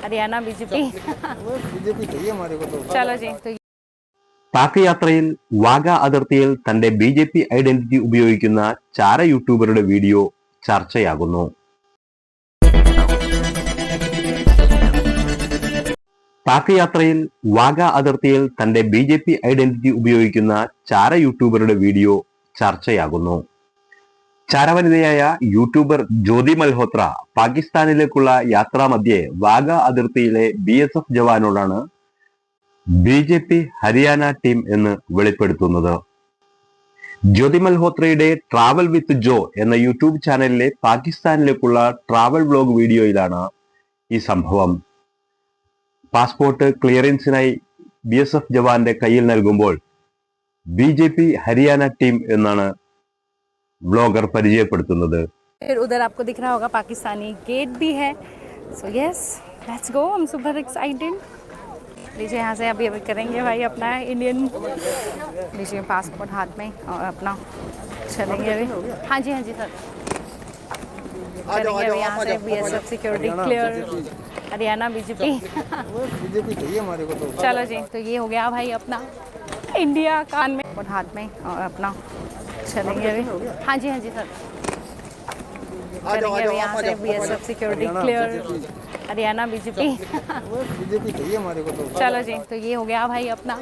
Haryana BJP BJP चाहिए हमारे को तो चलो जी तो പാക് യാത്രയിൽ വാഗ അതിർത്തിയിൽ തന്റെ ബി ജെ പി ഐഡന്റിറ്റി ഉപയോഗിക്കുന്ന ചാര യൂട്യൂബറുടെ വീഡിയോ ചർച്ചയാകുന്നു പാക് യാത്രയിൽ വാഗ അതിർത്തിയിൽ തന്റെ ബി ജെ പി ഐഡന്റിറ്റി ഉപയോഗിക്കുന്ന ചാര യൂട്യൂബറുടെ വീഡിയോ ചർച്ചയാകുന്നു ചാരവനിതയായ യൂട്യൂബർ ജ്യോതി മൽഹോത്ര പാകിസ്ഥാനിലേക്കുള്ള യാത്രാമധ്യേ വാഗ അതിർത്തിയിലെ B S F ജവാനോടാണ് B J P Haryana team എന്ന് വെളിപ്പെടുത്തുന്നത്. ജ്യോതി മൽഹോത്രയുടെ ട്രാവൽ വിത്ത് ജോ എന്ന യൂട്യൂബ് ചാനലിലെ പാകിസ്ഥാനിലേക്കുള്ള ട്രാവൽ വ്ലോഗ് വീഡിയോയിലാണ് ഈ സംഭവം. പാസ്പോർട്ട് ക്ലിയറൻസിനായി ബി എസ് എഫ് ജവാന്റെ കയ്യിൽ നൽകുമ്പോൾ B J P Haryana team എന്നാണ് വ്ലോഗർ പരിചയപ്പെടുത്തുന്നത് फिर उधर आपको दिख रहा होगा पाकिस्तानी गेट भी है सो यस लेट्स गो हम सुपर एक्साइटेड लीजिए यहाँ से अभी अभी करेंगे भाई अपना इंडियन लीजिए पासपोर्ट हाथ में और अपना चलेंगे अभी हाँ जी हाँ जी सर चलेंगे अभी यहाँ से B S F security clear Haryana BJP BJP चाहिए हमारे को तो चलो जी तो ये हो गया भाई अपना इंडिया कान में और हाथ में और अपना चलेंगे अभी हाँ जी हाँ जी सर चलेंगे अभी यहाँ से B S F security clear Haryana BJP BJP चाहिए हमारे को तो चलो जी तो ये हो गया भाई अपना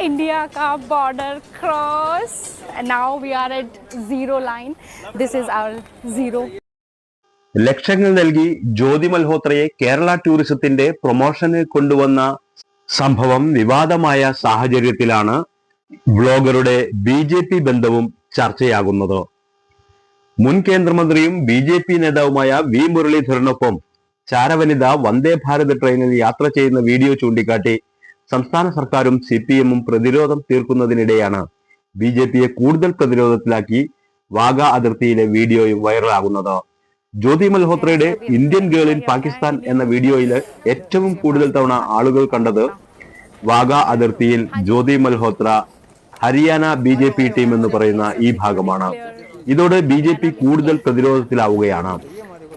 इंडिया का border cross now we are at zero line this is our zero ലക്ഷങ്ങൾ നൽകി ജ്യോതി മൽഹോത്രയെ കേരള ടൂറിസത്തിന്റെ പ്രൊമോഷന് കൊണ്ടുവന്ന സംഭവം വിവാദമായ സാഹചര്യത്തിലാണ് ബ്ലോഗറുടെ ബി ജെ പി ബന്ധവും ചർച്ചയാകുന്നത്? മുൻ കേന്ദ്രമന്ത്രിയും ബി ജെ പി നേതാവുമായ വി മുരളീധരനൊപ്പം ചാരവനിത വന്ദേ ഭാരത് ട്രെയിനിൽ യാത്ര ചെയ്യുന്ന വീഡിയോ ചൂണ്ടിക്കാട്ടി സംസ്ഥാന സർക്കാരും സി പി എമ്മും പ്രതിരോധം തീർക്കുന്നതിനിടെയാണ് ബി ജെ പിയെ കൂടുതൽ പ്രതിരോധത്തിലാക്കി വാഗ അതിർത്തിയിലെ വീഡിയോയും വൈറലാകുന്നത്. ജ്യോതി മൽഹോത്രയുടെ ഇന്ത്യൻ ഗേൾ ഇൻ പാകിസ്ഥാൻ എന്ന വീഡിയോയിൽ ഏറ്റവും കൂടുതൽ തവണ ആളുകൾ കണ്ടത് വാഗ അതിർത്തിയിൽ Jyoti Malhotra Haryana B J P team എന്ന് പറയുന്ന ഈ ഭാഗമാണ്. ഇതോടെ ബി ജെ പി കൂടുതൽ പ്രതിരോധത്തിലാവുകയാണ്.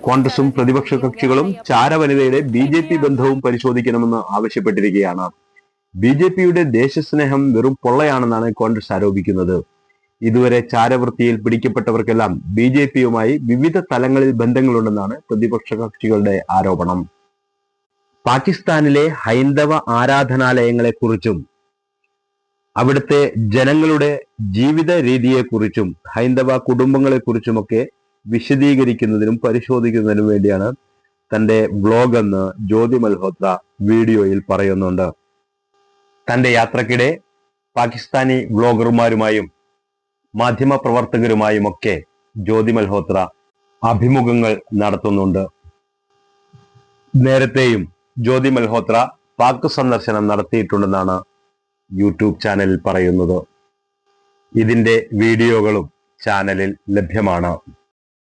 കോൺഗ്രസും പ്രതിപക്ഷ കക്ഷികളും ചാരവനിതയുടെ ബി ജെ പി ബന്ധവും പരിശോധിക്കണമെന്ന് ആവശ്യപ്പെട്ടിരിക്കുകയാണ്. ബി ജെ പിയുടെ ദേശസ്നേഹം വെറും പൊള്ളയാണെന്നാണ് കോൺഗ്രസ് ആരോപിക്കുന്നത്. ഇതുവരെ ചാരവൃത്തിയിൽ പിടിക്കപ്പെട്ടവർക്കെല്ലാം ബി ജെ പിയുമായി വിവിധ തലങ്ങളിൽ ബന്ധങ്ങളുണ്ടെന്നാണ് പ്രതിപക്ഷ കക്ഷികളുടെ ആരോപണം. പാകിസ്ഥാനിലെ ഹൈന്ദവ ആരാധനാലയങ്ങളെക്കുറിച്ചും അവിടുത്തെ ജനങ്ങളുടെ ജീവിത രീതിയെക്കുറിച്ചും ഹൈന്ദവ കുടുംബങ്ങളെക്കുറിച്ചുമൊക്കെ വിശദീകരിക്കുന്നതിനും പരിശോധിക്കുന്നതിനും വേണ്ടിയാണ് തന്റെ വ്ലോഗ് എന്ന് ജ്യോതി മൽഹോത്ര വീഡിയോയിൽ പറയുന്നുണ്ട്. തന്റെ യാത്രക്കിടെ പാകിസ്ഥാനി വ്ലോഗർമാരുമായും മാധ്യമ പ്രവർത്തകരുമായുമൊക്കെ ജ്യോതി മൽഹോത്ര അഭിമുഖങ്ങൾ നടത്തുന്നുണ്ട്. നേരത്തെയും ജ്യോതി മൽഹോത്ര പാക് സന്ദർശനം നടത്തിയിട്ടുണ്ടെന്നാണ് യൂട്യൂബ് ചാനലിൽ പറയുന്നത് ഇതിന്റെ വീഡിയോകളും ചാനലിൽ ലഭ്യമാണ്?